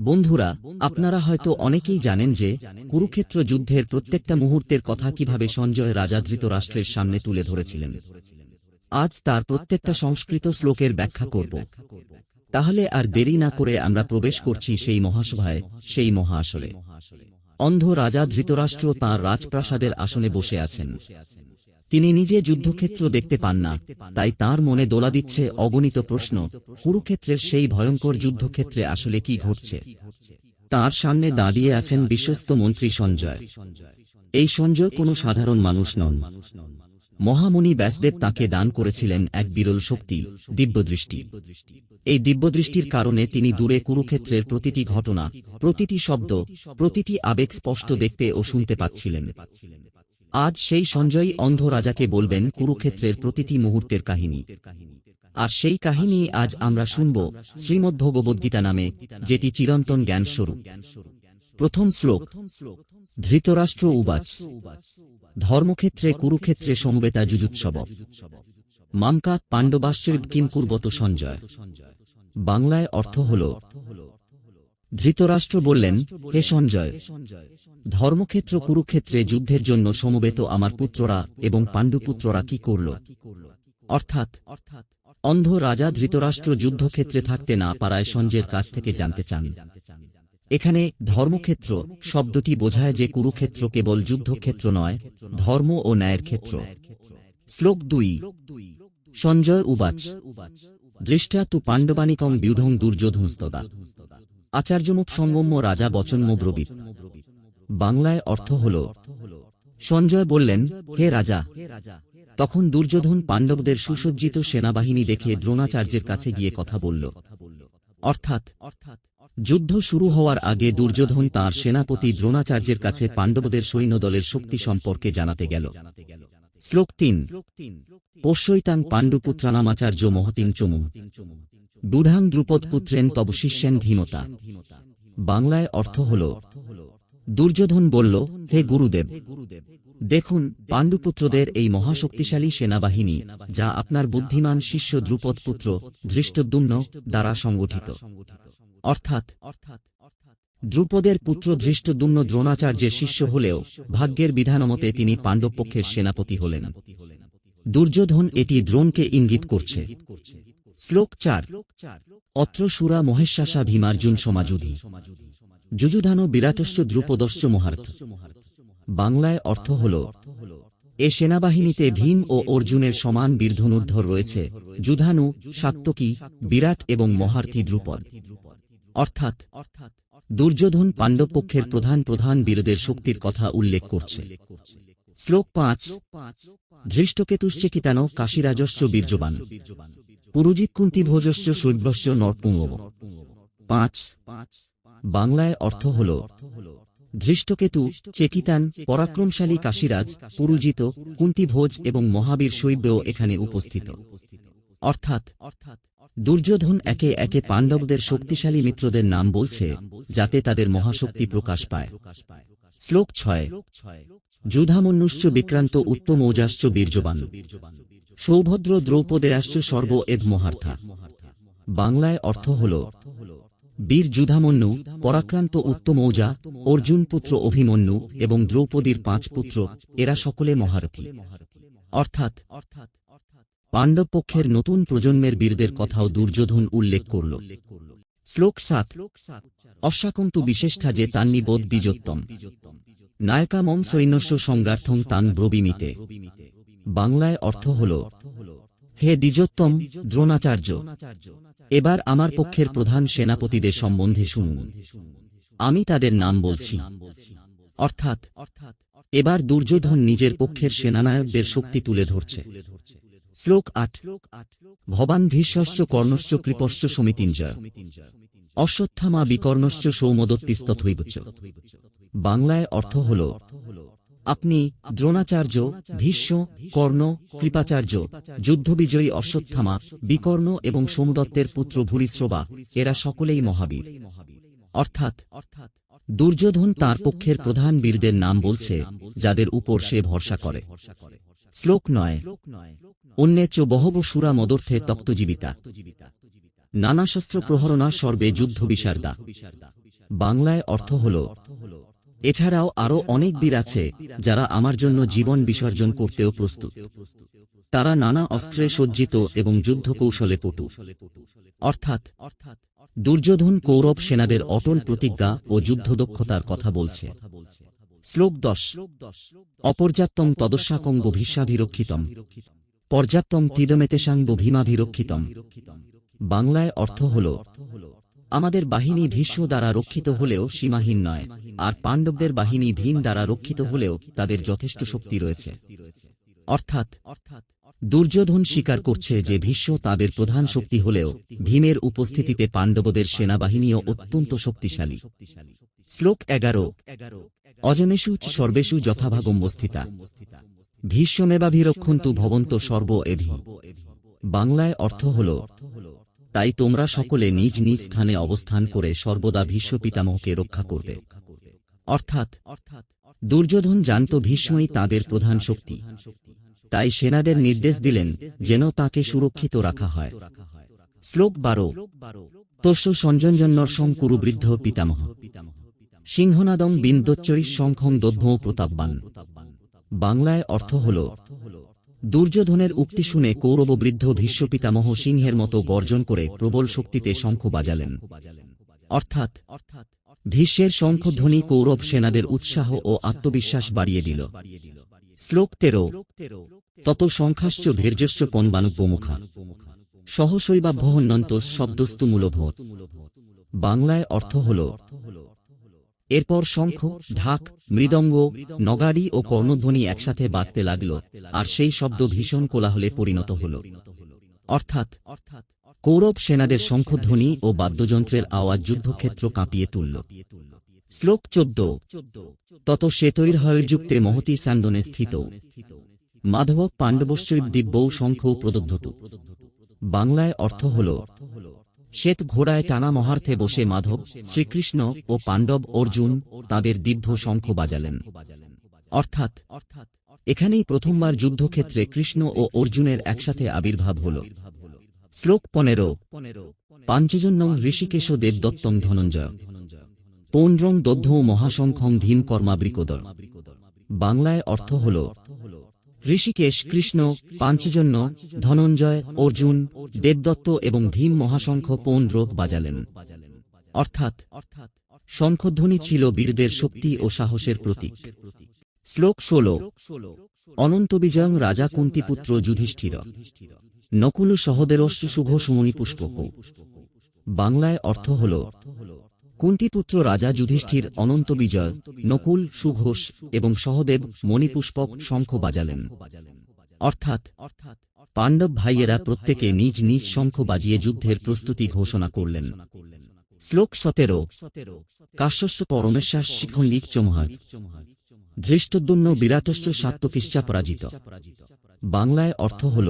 বন্ধুরা, আপনারা হয়তো অনেকেই জানেন যে, কুরুক্ষেত্র যুদ্ধের প্রত্যেকটা মুহূর্তের কথা কীভাবে সঞ্জয় রাজা ধৃতরাষ্ট্রের সামনে তুলে ধরেছিলেন। আজ তার প্রত্যেকটা সংস্কৃত শ্লোকের ব্যাখ্যা করব। তাহলে আর দেরি না করে আমরা প্রবেশ করছি সেই মহাসভায়, সেই মহা আসলে অন্ধ রাজা ধৃতরাষ্ট্র তাঁর রাজপ্রাসাদের আসনে বসে আছেন। তিনি নিজে যুদ্ধক্ষেত্র দেখতে পান না, তাই তার মনে দোলা দিচ্ছে অগণিত প্রশ্ন, কুরুক্ষেত্রের সেই ভয়ঙ্কর যুদ্ধক্ষেত্রে আসলে কি ঘটছে? তার সামনে দাঁড়িয়ে আছেন বিশ্বস্ত মন্ত্রী সঞ্জয়। এই সঞ্জয় কোনো সাধারণ মানুষ নন। মহামুনি ব্যাসদেব তাকে দান করেছিলেন এক বিরল শক্তি, দিব্যদৃষ্টি। এই দিব্যদৃষ্টির কারণে তিনি দূরে কুরুক্ষেত্রের প্রতিটি ঘটনা, প্রতিটি শব্দ, প্রতিটি আবেগ স্পষ্ট দেখতে ও শুনতে পাচ্ছিলেন। আজ সেই সঞ্জয়ী অন্ধ রাজাকে বলবেন কুরুক্ষেত্রের প্রতিটি মুহূর্তের কাহিনী। আর সেই কাহিনী আজ আমরা শুনব শ্রীমদ্ভগবদ্গীতা নামে, যেটি চিরন্তন জ্ঞান প্রথম শ্লোক, ধৃতরাষ্ট্র উবাচ। ধর্মক্ষেত্রে কুরুক্ষেত্রে সমবেতা যুজুৎসব। মামকা পাণ্ডবাশ্চর্য কিম কুর্বত সঞ্জয়। বাংলায় অর্থ হল ধৃতরাষ্ট্র বললেন, হে সঞ্জয়, ধর্মক্ষেত্র কুরুক্ষেত্রে যুদ্ধের জন্য সমবেত আমার পুত্ররা এবং পাণ্ডুপুত্ররা কি করল? অর্থাৎ, অন্ধ রাজা ধৃতরাষ্ট্র যুদ্ধক্ষেত্রে থাকতে না পারায় সঞ্জয়ের কাছ থেকে জানতে চান। এখানে ধর্মক্ষেত্র শব্দটি বোঝায় যে কুরুক্ষেত্র কেবল যুদ্ধক্ষেত্র নয়, ধর্ম ও ন্যায়ের ক্ষেত্র। শ্লোক দুই, সঞ্জয় উবাচ দৃষ্টা তু পাণ্ডবানিকং বিউঢং দুর্যোধনস্তদা। আচার্যমুখ সঙ্গম্য রাজা বচন্ম ব্রবীত বাংলায় অর্থ হল, সঞ্জয় বললেন, হে রাজা, তখন দুর্যোধন পাণ্ডবদের সুসজ্জিত সেনাবাহিনী দেখে দ্রোণাচার্যের কাছে গিয়ে কথা বলল। অর্থাৎ, যুদ্ধ শুরু হওয়ার আগে দুর্যোধন তাঁর সেনাপতি দ্রোণাচার্যের কাছে পাণ্ডবদের সৈন্যদলের শক্তি সম্পর্কে জানাতে গেল। শ্লোক তিন, পোষ্যৈতাং পাণ্ডুপুত্রানামাচার্য মহতিং চমু। দুঢাং দ্রুপদ পুত্রেন তব শিষ্যেন ধীমতা। বাংলায় অর্থ হল, দুর্যোধন বলল, হে গুরুদেব, দেখুন, পাণ্ডুপুত্রদের এই মহাশক্তিশালী সেনাবাহিনী, যা আপনার বুদ্ধিমান শিষ্য দ্রুপদ পুত্র ধৃষ্টদ্যুম্ন দ্বারা সংগঠিত। অর্থাৎ, দ্রুপদের পুত্র ধৃষ্টদ্যুম্ন দ্রোণাচার্যের শিষ্য হলেও ভাগ্যের বিধানমতে তিনি পাণ্ডবপক্ষের সেনাপতি হলেন। দুর্যোধন এটি দ্রোণকে ইঙ্গিত করছে। শ্লোক চার, অত্র সুরা মহেশ্বাসা ভীমার্জুন সমাজুধি। যুযুধানো বিরাটস্য দ্রুপদশ্চ মহার্থ। বাংলায় অর্থ হল, এ সেনাবাহিনীতে ভীম ও অর্জুনের সমান বীরধনুর্ধর রয়েছে, যুধানু সাত্তকী বিরাট এবং মহার্থী দ্রুপদ। অর্থাৎ, দুর্যোধন পাণ্ডবপক্ষের প্রধান প্রধান বীরদের শক্তির কথা উল্লেখ করছে। শ্লোক পাঁচ ধৃষ্টকেতুশ্চেকিতানো কাশীরাজস্য বীর্যবান। পুরুজিৎ কুন্তি ভোজস্য শৈব্যস্য নরপুঙ্গব পাঁচ। বাংলায় অর্থ হল, ধৃষ্টকেতু, চেকিতান, পরাক্রমশালী কাশীরাজ, পুরুজিত কুন্তিভোজ এবং মহাবীর শৈব্যও এখানে উপস্থিত। অর্থাৎ, দুর্যোধন একে একে পাণ্ডবদের শক্তিশালী মিত্রদের নাম বলছে, যাতে তাদের মহাশক্তি প্রকাশ পায়। শ্লোক ছয়। যুধামন্যুশ্চ বিক্রান্ত উত্তম উত্তমৌজাশ্চ বীর্যবান। সৌভদ্র দ্রৌপদেয়াশ্চ সর্ব এব মহার্থা। বাংলায় অর্থ হল, বীর যুধামন্যু, পরাক্রান্ত উত্তমৌজা অর্জুন পুত্র অভিমন্যু এবং দ্রৌপদীর পাঁচ পুত্র, এরা সকলে মহারথী। অর্থাৎ, পাণ্ডব পক্ষের নতুন প্রজন্মের বীরদের কথাও দুর্যোধন উল্লেখ করল। শ্লোক সাত, অশ্বাকন্তু বিশেষ্ঠা যে তান্নি বোধ বীজোত্তম। নায়কামম সৈন্যস্য সংগ্রার্থং তান ব্রবীমিতে। বাংলায় অর্থ হল, হে দ্বিজোত্তম দ্রোণাচার্য, এবার আমার পক্ষের প্রধান সেনাপতিদের সম্বন্ধে শুনুন। আমি তাদের নাম বলছি। অর্থাৎ, এবার দুর্যোধন নিজের পক্ষের সেনানায়কদের শক্তি তুলে ধরছে। শ্লোক আট, ভবান ভীষ্মশ্চ কর্ণশ্চ কৃপশ্চ সমিতিঞ্জয় অশ্বত্থামা বিকর্ণশ্চ সৌমদত্তিস্তথৈবচ বাংলায় অর্থ হল আপনি দ্রোণাচার্য, ভীষ্ম, কর্ণ, কৃপাচার্য, যুদ্ধবিজয়ী অশ্বত্থামা, বিকর্ণ এবং সোমদত্তের পুত্র ভূরিশ্রবা, এরা সকলেই মহাবীর। অর্থাৎ দুর্যোধন তার পক্ষের প্রধান বীরদের নাম বলছে, যাদের উপর সে ভরসা করে। শ্লোক নয় অন্যেচ বহব সুরা মদর্থে তক্তজীবিতা নানা শস্ত্র প্রহরণা সর্বে যুদ্ধ বিশারদা বাংলায় অর্থ হল এছাড়াও আরও অনেক বীর আছে যারা আমার জন্য জীবন বিসর্জন করতেও প্রস্তুত। তারা নানা অস্ত্রে সজ্জিত এবং যুদ্ধ কৌশলে পটু। অর্থাৎ, দুর্যোধন কৌরব সেনাদের অটল প্রতিজ্ঞা ও যুদ্ধদক্ষতার কথা বলছে। শ্লোক দশ, অপর্যাপ্তম তদস্যাকং গভীষাভিরক্ষিতম পর্যাপ্তম তিদমেতেশাঙ্গ ভীমাভিরক্ষিতম। বাংলায় অর্থ হল আমাদের বাহিনী ভীষ্ম দ্বারা রক্ষিত হলেও সীমাহীন নয়, আর পাণ্ডবদের বাহিনী ভীম দ্বারা রক্ষিত হলেও তাদের যথেষ্ট শক্তি রয়েছে। অর্থাৎ, দুর্যোধন স্বীকার করছে যে ভীষ্ম তাদের প্রধান শক্তি হলেও ভীমের উপস্থিতিতে পাণ্ডবদের সেনাবাহিনীও অত্যন্ত শক্তিশালী। শ্লোক এগারো। অজনেষু চ সর্বেষু যথাভাগম্বস্থিতা ভীষ্মেবাভিরক্ষন্তু ভবন্ত সর্ব এভি বাংলায় অর্থ হল তাই তোমরা সকলে নিজ নিজ স্থানে অবস্থান করে সর্বদা ভীষ্ম পিতামহকে রক্ষা করবে। অর্থাৎ, দুর্যোধন জানত ভীষ্মই তাদের প্রধান শক্তি। তাই সেনাদের নির্দেশ দিলেন যেন তাকে সুরক্ষিত রাখা হয়। শ্লোক বারো, তস্য সঞ্জনজন্যর্ষং কুরু বৃদ্ধ পিতামহ। সিংহনাদম বিন্দোচ্চরী শঙ্খং দোদ্ভৌ প্রতাপবান। বাংলায় অর্থ হল দুর্যোধনের উক্তি শুনে কৌরব বৃদ্ধ ভীষ্ম পিতামহ সিংহের মতো গর্জন করে প্রবল শক্তিতে শঙ্খ বাজালেন। অর্থাৎ ভীষ্মের শঙ্খধ্বনি কৌরব সেনাদের উৎসাহ ও আত্মবিশ্বাস বাড়িয়ে দিল। শ্লোক তেরো, তত সংখ্যাশ্চ ভীর্যশ্চ পণবানুপমুখা সহশৈবাভ্যহন্যন্ত শব্দস্তু মূলভূত। বাংলায় অর্থ হল এরপর শঙ্খ, ঢাক, মৃদঙ্গ, নগাড়ি ও কর্ণধ্বনি একসাথে বাজতে লাগল, আর সেই শব্দ ভীষণ কোলাহলে পরিণত হল। অর্থাৎ, কৌরব সেনাদের শঙ্খধ্বনি ও বাদ্যযন্ত্রের আওয়াজ যুদ্ধক্ষেত্র কাঁপিয়ে তুলল। শ্লোক চোদ্দ। তত শ্বেতৈর শ্বেতৈর্হয়যুক্তে মহতি স্যান্ডনে স্থিত। মাধব পাণ্ডবশ্চৈব দিব্যৌ শঙ্খ প্রদগ্ধত। বাংলায় অর্থ হল শ্বেত ঘোড়ায় টানা মহার্থে বসে মাধব, শ্রীকৃষ্ণ ও পাণ্ডব অর্জুন তাদের দিব্য শঙ্খ বাজালেন। অর্থাৎ, এখানেই প্রথমবার যুদ্ধক্ষেত্রে কৃষ্ণ ও অর্জুনের একসাথে আবির্ভাব হল। শ্লোক পনেরো, পাঞ্চজন্যং ঋষিকেশ দেবদত্তং ধনঞ্জয়। পৌন্ড্রং দধ্য মহাশঙ্খং ধীম কর্মাবৃকোদর বাংলায় অর্থ হল ঋষিকেশ, কৃষ্ণ, পাঞ্চজন্য, ধনঞ্জয়, অর্জুন, দেবদত্ত এবং ভীম মহাশঙ্খ পৌন্ড্র বাজালেন। অর্থাৎ, শঙ্খধ্বনি ছিল বীরদের শক্তি ও সাহসের প্রতীক। শ্লোক ষোল, অনন্ত বিজয়ং রাজা কুন্তিপুত্র যুধিষ্ঠির। নকুল সহদেরশ্চ শুভ সুমনি পুষ্পক। বাংলায় অর্থ হল কুন্তিপুত্র রাজা যুধিষ্ঠির অনন্ত বিজয়, নকুল, সুঘোষ এবং সহদেব মণিপুষ্পক শঙ্খ বাজালেন। অর্থাৎ পাণ্ডব ভাইয়েরা প্রত্যেকে নিজ নিজ শঙ্খ বাজিয়ে যুদ্ধের প্রস্তুতি ঘোষণা করলেন। শ্লোক সতেরো কাশ্যস্য পরমেশ্বাস শিখণ্ডিক চমহার। ধৃষ্টদ্যুন্ন বিরাটস্য সাত্তকিশ্চা পরাজিত। বাংলায় অর্থ হল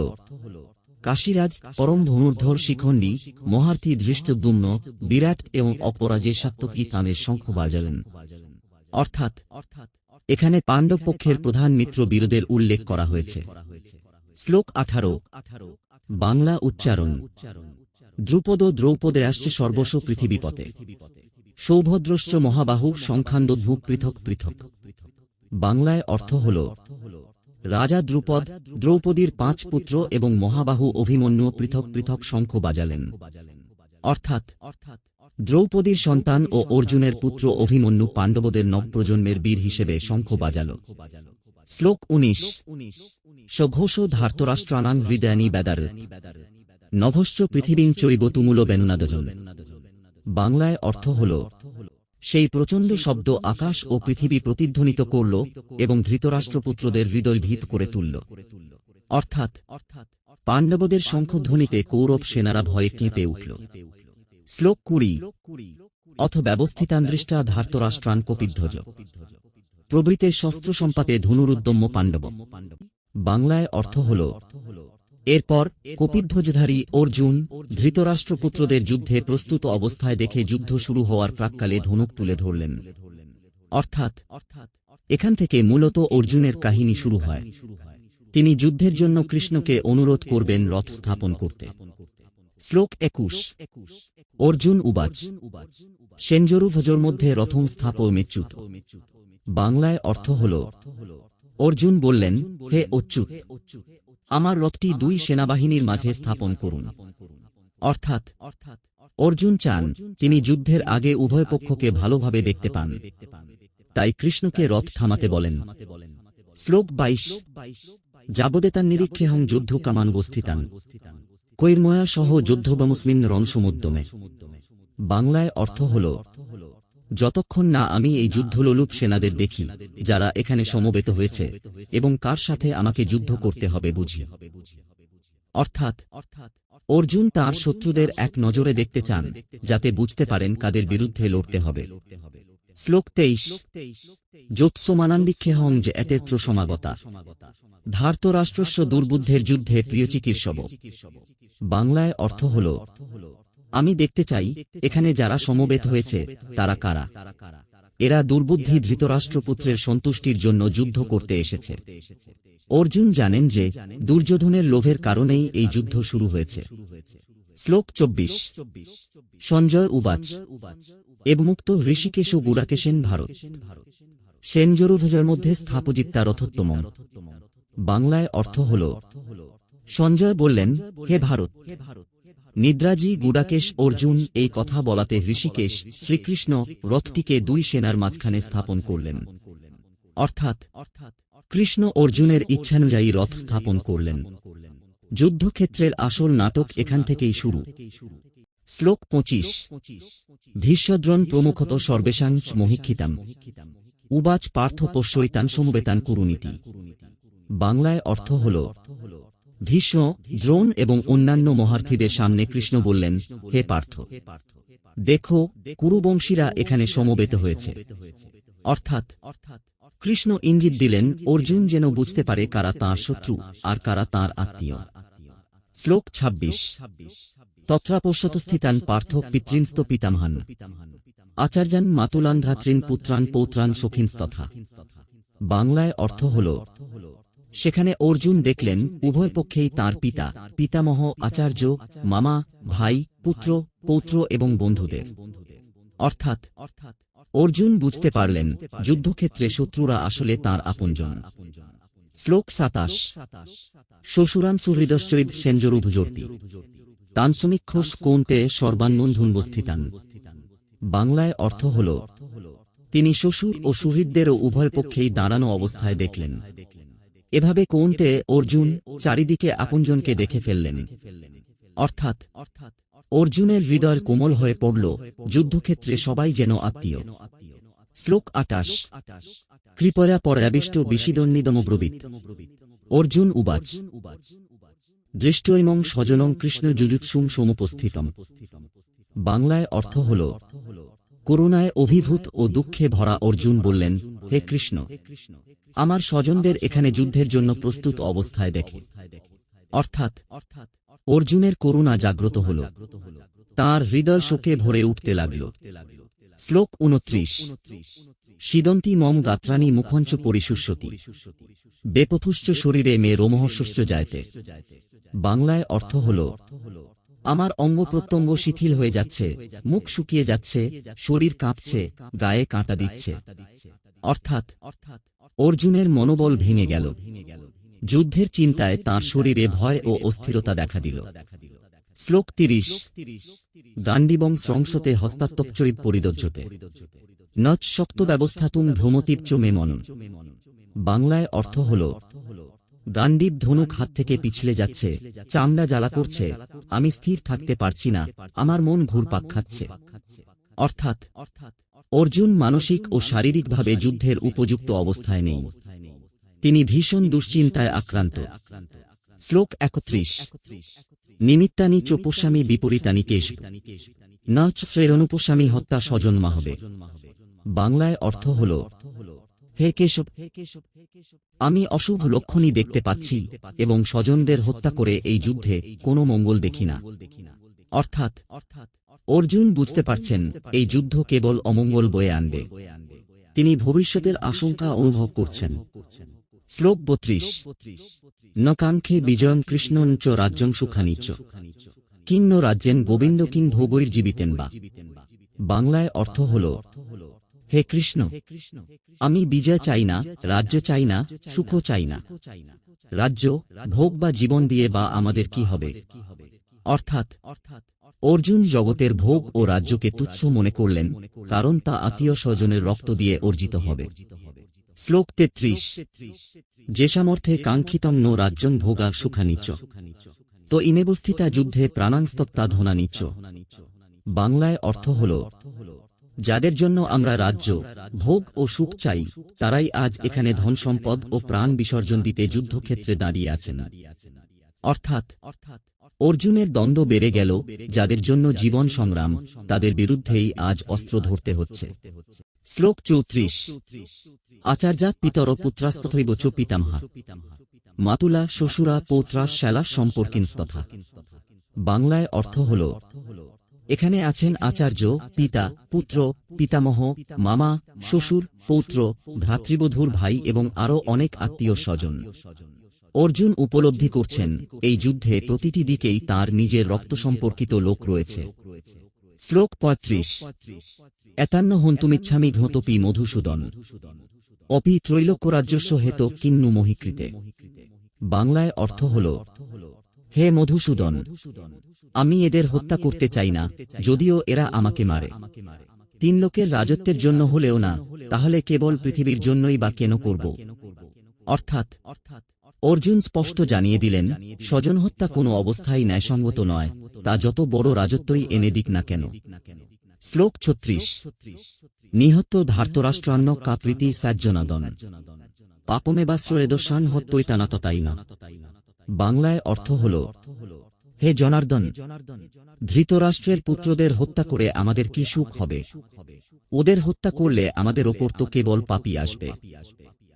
কাশীরাজ পরম ধনুর্ধর শিখণ্ডী, মহার্থী ধৃষ্টদ্যুম্ন, বিরাট এবং অপরাজে সাত্তকী তানের শঙ্খ বাজালেন। অর্থাৎ, এখানে পাণ্ডব পক্ষের প্রধান মিত্র বীরদের উল্লেখ করা হয়েছে। শ্লোক আঠারো, বাংলা উচ্চারণ। দ্রুপদ দ্রৌপদে আসছে সর্বস্ব পৃথিবীপথে। সৌভদ্রশ্চ মহাবাহু সংখ্যান্দোদ্ভুক পৃথক পৃথক। বাংলায় অর্থ হল রাজা দ্রুপদ, দ্রৌপদীর পাঁচ পুত্র এবং মহাবাহু অভিমন্যু পৃথক পৃথক শঙ্খ বাজালেন। অর্থাৎ, দ্রৌপদীর সন্তান ও অর্জুনের পুত্র অভিমন্যু পাণ্ডবদের নবপ্রজন্মের বীর হিসেবে শঙ্খ বাজাল। শ্লোক উনিশ। সঘোষ ধার্তরাষ্ট্রানাং হৃদয়ানি বেদার নভশ্চ পৃথিবীং চৈব তুমুল বেনুনাদজন বাংলায় অর্থ হল সেই প্রচণ্ড শব্দ আকাশ ও পৃথিবী প্রতিধ্বনিত করল এবং ধৃতরাষ্ট্রপুত্রদের হৃদয় ভীত করে তুলল। অর্থাৎ পাণ্ডবদের শঙ্খধ্বনিতে কৌরব সেনারা ভয়ে কেঁপে উঠল। শ্লোক কুড়ি। অথ ব্যবস্থিতান্দৃষ্টা ধার্তরাষ্ট্রান কপিধ্বজ। প্রবৃতের শস্ত্র সম্পাতে ধনুরুদ্যম্য পাণ্ডব। বাংলায় অর্থ হল এরপর কপিধ্বজধারী অর্জুন ধৃতরাষ্ট্রপুত্রদের যুদ্ধে প্রস্তুত অবস্থায় দেখে যুদ্ধ শুরু হওয়ার প্রাককালে ধনুক তুলে ধরলেন। অর্থাৎ এখান থেকে মূলত অর্জুনের কাহিনী শুরু হয়। তিনি যুদ্ধের জন্য কৃষ্ণকে অনুরোধ করবেন রথ স্থাপন করতে। শ্লোক একুশ। অর্জুন উবাচ। সেঞ্জরু ভজর মধ্যে রথম স্থাপ মেচ্যুত। বাংলায় অর্থ হল অর্জুন বললেন, হে অচ্যুত, আমার রথটি দুই সেনাবাহিনীর মাঝে স্থাপন করুন। অর্থাৎ, অর্জুন চান তিনি যুদ্ধের আগে উভয় পক্ষকে ভালোভাবে দেখতে পান। তাই কৃষ্ণকে রথ থামাতে বলেন, শ্লোক বাইশ, যাবদেতান নিরীক্ষেহং যুদ্ধ কামান বস্থিতান, কৈর্ময়া সহ যুদ্ধবমুসমিন রণসমুদ্যমে বাংলায় অর্থ হল যতক্ষণ না আমি এই যুদ্ধলোলুপ সেনাদের দেখি, যারা এখানে সমবেত হয়েছে, এবং কার সাথে আমাকে যুদ্ধ করতে হবে বুঝি। অর্থাৎ, অর্জুন তার শত্রুদের এক নজরে দেখতে চান, যাতে বুঝতে পারেন কাদের বিরুদ্ধে লড়তে হবে। শ্লোক তেইশ। জ্যোৎসমানান্দিক্ষেহং যে এতেত্র সমাগতা ধার্তরাষ্ট্রস্য দুর্বুদ্ধের যুদ্ধে প্রিয় চিকিৎসব বাংলায় অর্থ হল আমি দেখতে চাই, এখানে যারা সমবেত হয়েছে, তারা কারা? এরা দুর্বুদ্ধি ধৃতরাষ্ট্রপুত্রের সন্তুষ্টির জন্য যুদ্ধ করতে এসেছে। অর্জুন জানেন যে, দুর্যোধনের লোভের কারণেই এই যুদ্ধ শুরু হয়েছে। শ্লোক চব্বিশ। সঞ্জয় উবাচ। এবমুক্ত ঋষিকেশ ও গুড়াকেশেন ভারত। সেনজরুভজের মধ্যে স্থাপজিত্তা রথোত্তম বাংলায় অর্থ হল, সঞ্জয় বললেন, হে ভারত নিদ্রাজি, গুডাকেশ, অর্জুন এই কথা বলাতে ঋষিকেশ শ্রীকৃষ্ণ রথটিকে দুই সেনার মাঝখানে স্থাপন করলেন। অর্থাৎ কৃষ্ণ অর্জুনের ইচ্ছানুযায়ী রথ স্থাপন করলেন। যুদ্ধক্ষেত্রের আসল নাটক এখান থেকেই শুরু। শ্লোক পঁচিশ। ভীষ্মদ্রণ প্রমুখত সর্বেশাং মহিক্ষিতাম। উবাচ পার্থ পশ্বরিতান সমবেতান কুরুনীতি। বাংলায় অর্থ হল ভীষ্ম, দ্রোণ এবং অন্যান্য মহার্থীদের সামনে কৃষ্ণ বললেন, হে পার্থ, দেখো, কুরুবংশীরা এখানে সমবেত হয়েছে। অর্থাৎ, কৃষ্ণ ইঙ্গিত দিলেন, অর্জুন যেন বুঝতে পারে কারা তাঁর শত্রু আর কারা তাঁর আত্মীয়। শ্লোক ২৬ তত্রাপশ্যত স্থিতান পার্থ পিতৃন্স্ত পিতামহান। আচার্যান মাতুলান ভ্রাতৃন পুত্রান পৌত্রান সখিনস্তথা। বাংলায় অর্থ হল সেখানে অর্জুন দেখলেন উভয় পক্ষেই তাঁর পিতা, পিতামহ, আচার্য, মামা, ভাই, পুত্র, পৌত্র এবং বন্ধুদের। অর্থাৎ, অর্জুন বুঝতে পারলেন যুদ্ধক্ষেত্রে শত্রুরা আসলে তার আপনজন। শ্লোক সাতাশ শ্বশুরান সুহৃদশ্চৈব সেঞ্জরুভুজর্তি তান সমীক্ষস কৌন্তে সর্বান্বন্ধুনবস্থিতান বাংলায় অর্থ হল, তিনি শ্বশুর ও সুহৃদদেরও উভয় পক্ষেই দাঁড়ানো অবস্থায় দেখলেন। এভাবে কৌন্তে অর্জুন চারিদিকে আপনজনকে দেখে ফেললেন। অর্থাৎ, অর্জুনের হৃদয় কোমল হয়ে পড়ল, যুদ্ধক্ষেত্রে সবাই যেন আত্মীয়। শ্লোক আটাশ, কৃপয়া পর্যাবিষ্ট বিশিদন্নিদম ব্রবীত। অর্জুন উবাচ। দৃষ্টৈমং স্বজনং কৃষ্ণ যুজুৎসুম সমুপস্থিতম। বাংলায় অর্থ হল, করুণায় অভিভূত ও দুঃখে ভরা অর্জুন বললেন, হে কৃষ্ণ আমার স্বজনদের এখানে যুদ্ধের জন্য প্রস্তুত অবস্থায় দেখে। অর্থাৎ, অর্জুনের করুণা জাগ্রত হল। তার হৃদয় শোকে ভরে উঠতে লাগল। শ্লোক উনত্রিশ সিদন্তি মম গাত্রাণী মুখঞ্চ পরিশুষ্যতি বেপথুশ্চ শরীরে মে রোমহস্য যায়তে। বাংলায় অর্থ হল, আমার অঙ্গ প্রত্যঙ্গ শিথিল হয়ে যাচ্ছে, মুখ শুকিয়ে যাচ্ছে, শরীর কাঁপছে, গায়ে কাঁটা দিচ্ছে। অর্থাৎ অর্থাৎ অর্জুনের মনোবল ভেঙে গেল। যুদ্ধের চিন্তায় তার শরীরে ভয় ও অস্থিরতা দেখা দিল। শ্লোক তিরিশ গান্ডিবং স্রংসতে হস্তাত্তকচরিত পরিদর্যতে নচ শক্ত ব্যবস্থাতুম ভ্রমতীপ চমে মন বাংলায় অর্থ হল গান্ডীব ধনুক হাত থেকে পিছলে যাচ্ছে, চামড়া জ্বালা করছে, আমি স্থির থাকতে পারছি না, আমার মন ঘুরপাক খাচ্ছে। অর্থাৎ অর্থাৎ অর্জুন মানসিক ও শারীরিকভাবে যুদ্ধের উপযুক্ত অবস্থায় নেই। তিনি ভীষণ দুশ্চিন্তায় আক্রান্ত। শ্লোক একত্রিশ। নিমিত্তানি চোপস্বামী বিপরীতানি কেশ নাচ শ্রেরণুপস্বামী হত্যা স্বজন্মা হবে বাংলায় অর্থ হল, হে কেশব, আমি অশুভ লক্ষণই দেখতে পাচ্ছি এবং স্বজনদের হত্যা করে এই যুদ্ধে কোনো মঙ্গল দেখি না। অর্থাৎ অর্জুন বুঝতে পারছেন এই যুদ্ধ কেবল অমঙ্গল বয়ে আনবে। তিনি ভবিষ্যতের আশঙ্কা অনুভব করছেন। শ্লোক বত্রিশ নকাঙ্ক্ষে বিজয়ং কৃষ্ণঞ্চ রাজ্যং সুখানিচ কিন্ন রাজ্যেন গোবিন্দ কিং ভোগৈর জীবিতেন বা। বাংলায় অর্থ হল, হে কৃষ্ণ, আমি বিজয় চাই না, রাজ্য চাই না, সুখ চাই না। রাজ্য, ভোগ বা জীবন দিয়ে বা আমাদের কি হবে? অর্থাৎ, অর্জুন জগতের ভোগ ও রাজ্যকে তুচ্ছ মনে করলেন, কারণ তা আত্মীয় স্বজনের রক্ত দিয়ে অর্জিত হবে। শ্লোক তেত্রিশ, যে সামর্থ্যে কাঙ্ক্ষিতম নো রাজ্যং ভোগা সুখানিচ তো ইমেবস্থিতা যুদ্ধে প্রাণাংস্তপ্তা ধনানিচ বাংলায় অর্থ হল, যাদের জন্য আমরা রাজ্য, ভোগ ও সুখ চাই, তারাই আজ এখানে ধন সম্পদ ও প্রাণ বিসর্জন দিতে যুদ্ধক্ষেত্রে দাঁড়িয়ে আছেন। অর্থাৎ অর্থাৎ অর্জুনের দ্বন্দ্ব বেড়ে গেল, যাদের জন্য জীবন সংগ্রাম, তাদের বিরুদ্ধেই আজ অস্ত্র ধরতে হচ্ছে। শ্লোক চৌত্রিশ। আচার্যা পিতর পুত্রাস্তথৈব পিতামহা। মাতুলা, শ্বশুরা, পৌত্রা, শ্যালা সম্পর্কিনস্তথা বাংলায় অর্থ হল, এখানে আছেন আচার্য, পিতা, পুত্র, পিতামহ, মামা, শ্বশুর, পৌত্র, ভ্রাতৃবধূর ভাই এবং আরও অনেক আত্মীয় স্বজন। অর্জুন উপলব্ধি করছেন, এই যুদ্ধে প্রতিটি দিকেই তার নিজের রক্ত সম্পর্কিত লোক রয়েছে। শ্লোক পঁয়ত্রিশ। এতান্ন হন্তুমিচ্ছামি ঘতপি মধুসূদন। অপি ত্রৈলোক্যরাজ্যস্য হেত কিন্নু মহিকৃতে। বাংলায় অর্থ হল, হে মধুসূদন, আমি এদের হত্যা করতে চাই না, যদিও এরা আমাকে মারে। তিন লোকের রাজত্বের জন্য হলেও না, তাহলে কেবল পৃথিবীর জন্যই বা কেন করব? অর্থাৎ অর্থাৎ অর্জুন স্পষ্ট জানিয়ে দিলেন, স্বজন হত্যা কোনো অবস্থায় ন্যায়সঙ্গত নয়, তা যত বড় রাজত্বই এনে দিক না কেন। শ্লোক ছত্রিশ। নিহত ধার্তরাষ্ট্রান্ন কাপ্রীতি সাজ্জনাদন পাপমেবাশ্রয়েদশান হত্যৈতানাততাই না বাংলায় অর্থ হল, হে জনার্দন, ধৃতরাষ্ট্রের পুত্রদের হত্যা করে আমাদের কি সুখ হবে? ওদের হত্যা করলে আমাদের ওপর তো কেবল পাপি আসবে।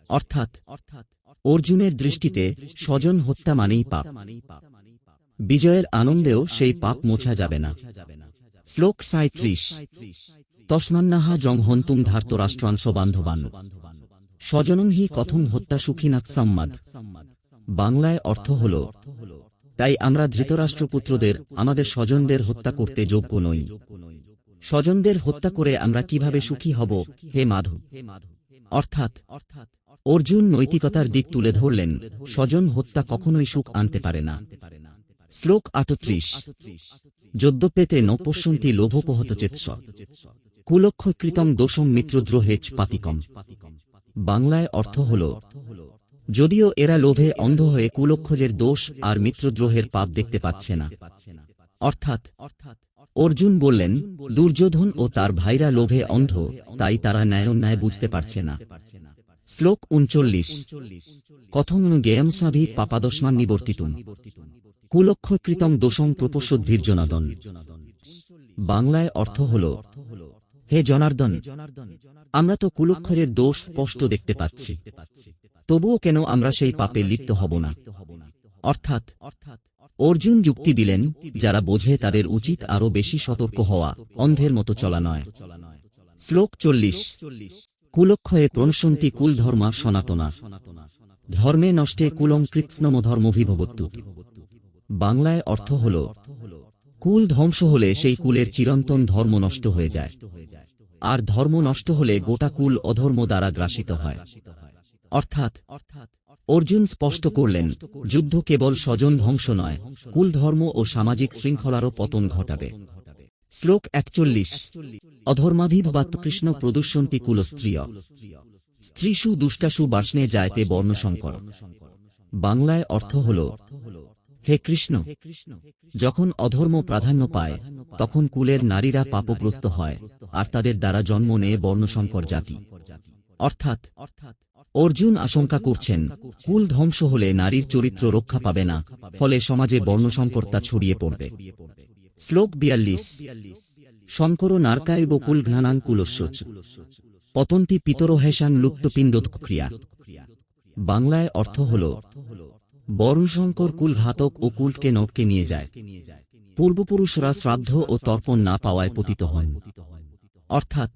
অর্থাৎ অর্থাৎ অর্জুনের দৃষ্টিতে স্বজন হত্যা মানেই পাপ। বিজয়ের আনন্দেও সেই পাপ মোছা যাবে না। শ্লোক সাঁত্রিশ তস্মান্নাহা জংহন্তুম ধার্তরাষ্ট্রাংশ বান্ধবান স্বজনং হি কথং হত্যা সুখিনাক সম্মাদ। বাংলায় অর্থ হল, তাই আমরা ধৃতরাষ্ট্রপুত্রদের, আমাদের স্বজনদের হত্যা করতে যোগ্য নই। স্বজনদের হত্যা করে আমরা কীভাবে সুখী হব, হে মাধব? অর্থাৎ অর্জুন নৈতিকতার দিক তুলে ধরলেন, স্বজন হত্যা কখনোই সুখ আনতে পারে না। শ্লোক আটত্রিশ। যদ্যপেতে ন পশ্যন্তি লোভোপহত চেৎস কুলক্ষকৃতম দোষম মিত্রদ্রোহেচ পাতিকম। বাংলায় অর্থ হল, যদিও এরা লোভে অন্ধ হয়ে কুলক্ষজের দোষ আর মিত্রদ্রোহের পাপ দেখতে পাচ্ছে না। অর্থাৎ, অর্জুন বললেন, দুর্যোধন ও তার ভাইরা লোভে অন্ধ, তাই তারা ন্যায় বুঝতে পারছে না। শ্লোক উনচল্লিশ। কথং জ্ঞেয়ম সাভি পাপাদস্মান নিবর্তিতুম। কুলক্ষকৃতম দোষং প্রপোষোদ্ভীর্জনাদন বাংলায় অর্থ হল, হে জনার্দন, আমরা তো কুলক্ষরের দোষ স্পষ্ট দেখতে পাচ্ছি। তবুও কেন আমরা সেই পাপে লিপ্ত হব না? অর্থাৎ, অর্জুন যুক্তি দিলেন, যারা বোঝে তাদের উচিত আরও বেশি সতর্ক হওয়া, অন্ধের মতো চলা নয়। শ্লোক চল্লিশ। কুলক্ষয়ে প্রণশন্তি কুলধর্মা সনাতনা। ধর্মে নষ্টে কুলং কৃৎস্নমধর্মভিভবত্তু বাংলায় অর্থ হল, কুল ধ্বংস হলে সেই কুলের চিরন্তন ধর্ম নষ্ট হয়ে যায়। আর ধর্ম নষ্ট হলে গোটা কুল অধর্ম দ্বারা গ্রাসিত হয়। অর্থাৎ, অর্জুন স্পষ্ট করলেন, যুদ্ধ কেবল স্বজন ধ্বংস নয় কুল ধর্ম ও সামাজিক শৃঙ্খলারও পতন ঘটাবে। শ্লোক একচল্লিশ। অধর্মাভিভবাত্ম কৃষ্ণ প্রদুষ্যন্তি কুলস্ত্রিয়। স্ত্রীষু দুষ্টাসু বাসনে যায়তে বর্ণশঙ্কর। বাংলায় অর্থ হল, হে কৃষ্ণ, যখন অধর্ম প্রাধান্য পায়, তখন কুলের নারীরা পাপগ্রস্ত হয়, আর তাদের দ্বারা জন্ম নেয় বর্ণশঙ্কর জাতি। অর্থাৎ, অর্জুন আশঙ্কা করছেন, কুল ধ্বংস হলে নারীর চরিত্র রক্ষা পাবে না, ফলে সমাজে বর্ণসংকরতা ছড়িয়ে পড়বে। শ্লোক বিয়াল্লিশ। শঙ্কর নার্কায়ব কুল ঘ্নানাং কুলস্যচ পতন্তি পিতরহেশান লুপ্তপিণ্ডোৎক্রিয়া বাংলায় অর্থ হল, বরুণশঙ্কর কুলঘাতক ও কুলকে নটকে নিয়ে যায়। পূর্বপুরুষরা শ্রাদ্ধ ও তর্পণ না পাওয়ায় পতিত হন। অর্থাৎ,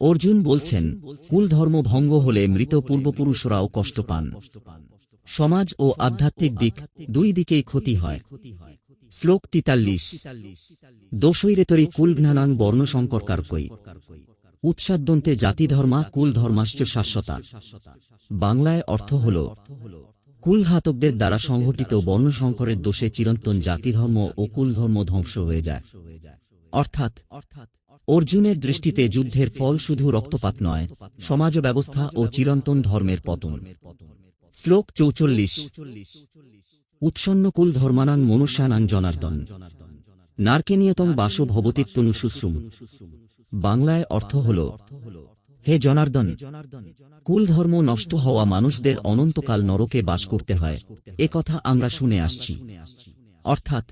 অর্জুন বলছেন কুল ধর্ম ভঙ্গ হলে মৃত পূর্বপুরুষরাও কষ্ট পান। সমাজ ও আধ্যাত্মিক দিক দুই দিকেই ক্ষতি হয়। শ্লোক তিতাল্লিশ। দোষৈরেতরি কুলঘ্নানাং বর্ণশঙ্করকারকই উৎসাদ্যন্তে কুল ধর্মাশ্চ শাশ্বতা। বাংলায় অর্থ হল, কুলঘাতকদের দ্বারা সংঘটিত বর্ণশঙ্করের দোষে চিরন্তন জাতিধর্ম ও কুলধর্ম ধ্বংস হয়ে যায়। অর্থাৎ, অর্জুনের দৃষ্টিতে যুদ্ধের ফল শুধু রক্তপাত নয় সমাজ ব্যবস্থা ও চিরন্তন ধর্মের পতন। শ্লোক চৌচল্লিশ। উৎসন্ন কুল ধর্মানাং মনুষ্যানাং জনার্দন। নারকেনিয়তম বাস ভবতিত্তনু শুশ্রুম বাংলায় অর্থ হল, হে জনার্দন, কুল ধর্ম নষ্ট হওয়া মানুষদের অনন্তকাল নরকে বাস করতে হয়। এ কথা আমরা শুনে আসছি। অর্থাৎ,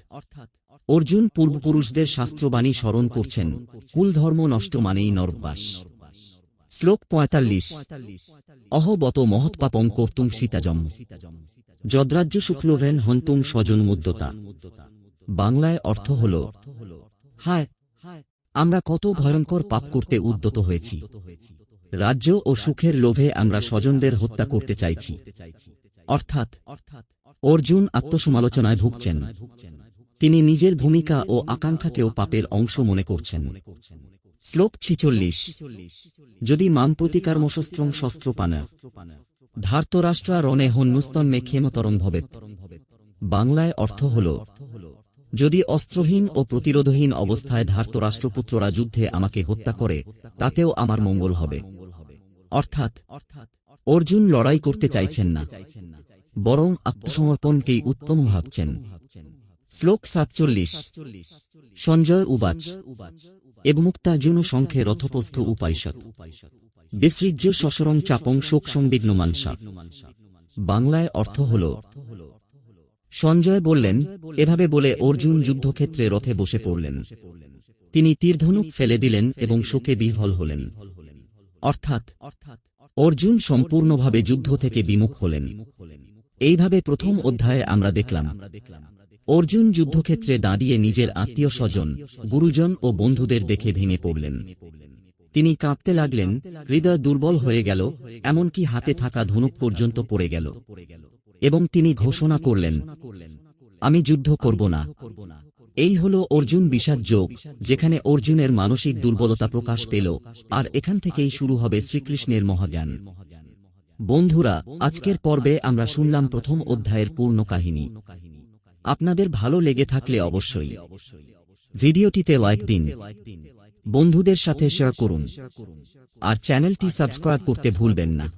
অর্জুন পূর্বপুরুষদের শাস্ত্রবাণী স্মরণ করছেন, কুল ধর্ম নষ্ট মানেই নরকবাস। শ্লোক পঁয়তাল্লিশ, অহবত মহৎপাপং কর্তুম সীতাজম। যদ্রাজ্য শুক্লভেন হন্তুম স্বজন মুদ্যতা বাংলায় অর্থ হল, হায়, আমরা কত ভয়ঙ্কর পাপ করতে উদ্যত হয়েছি। রাজ্য ও সুখের লোভে আমরা স্বজনদের হত্যা করতে চাইছি। অর্থাৎ, অর্জুন আত্মসমালোচনায় ভুগছেন। তিনি নিজের ভূমিকা ও আকাঙ্ক্ষাকেও পাপের অংশ মনে করছেন। শ্লোক ছিচল্লিশ। যদি মাম প্রতিকারমশস্ত্রং শস্ত্রপানা ধার্তরাষ্ট্রা রণে হন্যস্তন্মে ক্ষেমতরং ভবেত। বাংলায় অর্থ হল, যদি অস্ত্রহীন ও প্রতিরোধহীন অবস্থায় ধার্তরাষ্ট্রপুত্ররা যুদ্ধে আমাকে হত্যা করে, তাতেও আমার মঙ্গল হবে। অর্থাৎ, অর্জুন লড়াই করতে চাইছেন না, বরং আত্মসমর্পণকেই উত্তম ভাবছেন। শ্লোক সাতচল্লিশ, সঞ্জয় উবাচ এবমুক্তার্জুন সংখ্যে রথপস্থ উপাইষৎ বিসৃজ্য শশরং চাপং শোক সংবিঘ্ন মানসা বাংলায় অর্থ হল, সঞ্জয় বললেন, এভাবে বলে অর্জুন যুদ্ধক্ষেত্রে রথে বসে পড়লেন। তিনি তীরধনুক ফেলে দিলেন এবং শোকে বিহ্বল হলেন। অর্থাৎ, অর্জুন সম্পূর্ণভাবে যুদ্ধ থেকে বিমুখ হলেন। এইভাবে প্রথম অধ্যায়ে আমরা দেখলাম, অর্জুন যুদ্ধক্ষেত্রে দাঁড়িয়ে নিজের আত্মীয় স্বজন, গুরুজন ও বন্ধুদের দেখে ভেঙে পড়লেন। তিনি কাঁপতে লাগলেন, হৃদয় দুর্বল হয়ে গেল, এমনকি হাতে থাকা ধনুক পর্যন্ত পড়ে গেল। এবং তিনি ঘোষণা করলেন, আমি যুদ্ধ করব না। এই হল অর্জুন বিষাদ যোগ, যেখানে অর্জুনের মানসিক দুর্বলতা প্রকাশ পেল, আর এখান থেকেই শুরু হবে শ্রীকৃষ্ণের মহাজ্ঞান। বন্ধুরা, আজকের পর্বে আমরা শুনলাম প্রথম অধ্যায়ের পূর্ণ কাহিনী। আপনাদের ভালো লেগে থাকলে অবশ্যই। ভিডিওটিতে লাইক দিন। বন্ধুদের সাথে শেয়ার করুন। আর চ্যানেলটি সাবস্ক্রাইব করতে ভুলবেন না।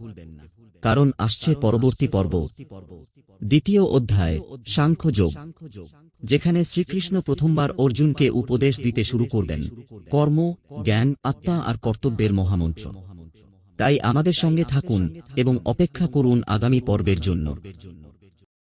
কারণ আসছে পরবর্তী পর্ব। দ্বিতীয় অধ্যায় সাংখ্যযোগ যেখানে শ্রীকৃষ্ণ প্রথমবার অর্জুনকে উপদেশ দিতে শুরু করবেন কর্ম, জ্ঞান, আত্মা আর কর্তব্যের মহামন্ত্র। তাই আমাদের সঙ্গে থাকুন এবং অপেক্ষা করুন আগামী পর্বের জন্য।